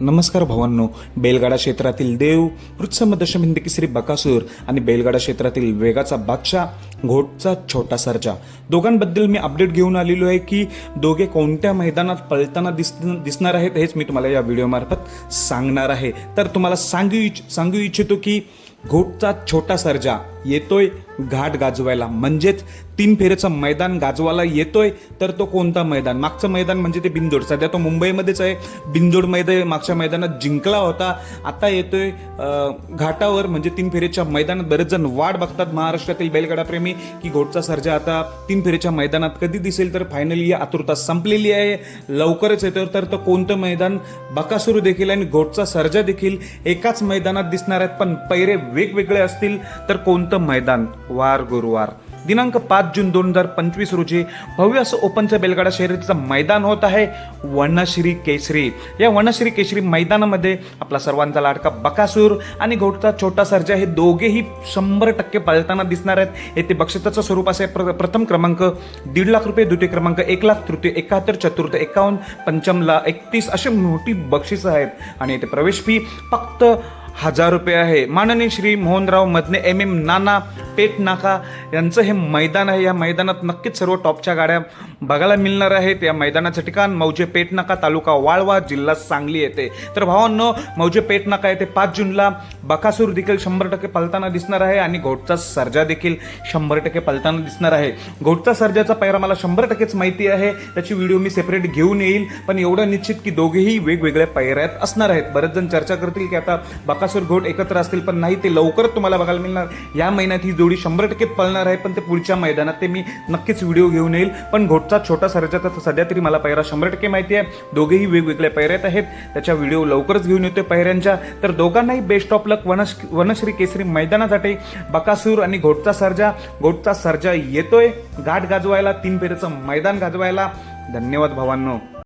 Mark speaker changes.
Speaker 1: नमस्कार भावांनो बैलगाडा क्षेत्रातील देव वृत्सम दशम हिंद बकासूर आणि बैलगाडा क्षेत्रातील वेगाचा बादशाह घोटचा छोटा सर्जा. दोघांबद्दल मी अपडेट घेऊन आलेलो आहे की दोघे कोणत्या मैदानात पळताना दिस दिसणार आहेत हेच मी तुम्हाला या व्हिडिओमार्फत सांगणार आहे. तर तुम्हाला सांगू इच्छ सांगू इच्छितो की घोटचा छोटा सर्जा येतोय घाट गाजवायला. म्हणजेच तीन फेरेचं मैदान गाजवायला येतोय तर तो कोणता मैदान? मागचं मैदान म्हणजे ते बिंदोड सध्या तो मुंबईमध्येच आहे. बिंदोड मैदान मागच्या मैदानात जिंकला होता. आता येतोय घाटावर. म्हणजे तीन फेरेच्या मैदानात बरेच जण वाट बघतात महाराष्ट्रातील बैलगाडाप्रेमी की घोटचा सर्जा आता तीन फेरेच्या मैदानात कधी दिसेल? तर फायनली ही आतुरता संपलेली आहे. लवकरच येतो तर तो कोणतं मैदान? बकासुरू देखील आणि घोटचा सर्जा देखील एकाच मैदानात दिसणार आहेत. पण पैरे वेगवेगळे असतील तर कोणतं मैदान? वार गुरुवार. दिनांक पाच जून दोन हजार पंचवीस रोजी भव्य असं ओपनचं बेलगाडा शर्यतीचं मैदान होत आहे वनश्री केसरी. या वनश्री केसरी मैदानामध्ये आपला सर्वांचा लाडका बकासूर आणि घोटचा छोटा सर्जा हे दोघेही शंभर टक्के पळताना दिसणार आहेत. येथे बक्षिसाचं स्वरूप असे प्र- प्रथम क्रमांक दीड लाख रुपये द्वितीय क्रमांक एक लाख तृतीय एकाहत्तर चतुर्थ एकावन्न पंचमला एकतीस अशी मोठी बक्षिसं आहेत. आणि येथे प्रवेश फी फक्त हजार रुपये आहे. माननीय श्री मोहनराव मदने एम एम नाना पेट नाका यांचं हे मैदान आहे. या मैदानात नक्कीच सर्व टॉपच्या गाड्या बघायला मिळणार आहेत. या मैदानाचं ठिकाण मौजे पेट नाका तालुका वाळवा जिल्हा सांगली येते. तर भावांनो मौजे पेट नाका येथे पाच जूनला बकासूर देखील शंभर टक्के पलताना दिसणार आहे आणि घोटचा सर्जा देखील शंभर टक्के पलताना दिसणार आहे. घोटचा सर्जाचा पैरा मला शंभर टक्केच माहिती आहे. त्याची व्हिडिओ मी सेपरेट घेऊन येईल पण एवढं निश्चित की दोघेही वेगवेगळ्या पैऱ्यात असणार आहेत. बरेच जण चर्चा करतील की आता बकासूर घोट एकत्र असतील पण नाही ते लवकरच तुम्हाला बघायला मिळणार. या महिन्यात ही जोडी शंभर टक्के पळणार आहे पण ते पुढच्या मैदानात ते मी नक्कीच व्हिडिओ घेऊन येईल. पण घोटचा छोटा सर्जाचा तर सध्या तरी मला पायरा शंभर टक्के माहिती आहे. दोघेही वेगवेगळ्या पायऱ्यात आहेत. त्याच्या व्हिडिओ लवकरच घेऊन येतोय पैऱ्यांच्या तर दोघांनाही बेस्ट ऑफ लक वनश वनश्री केसरी मैदानासाठी. बकासूर आणि घोटचा सर्जा. घोटचा सर्जा येतोय. घाट गाजवायला तीन फेरीचं मैदान गाजवायला. धन्यवाद भावांनो.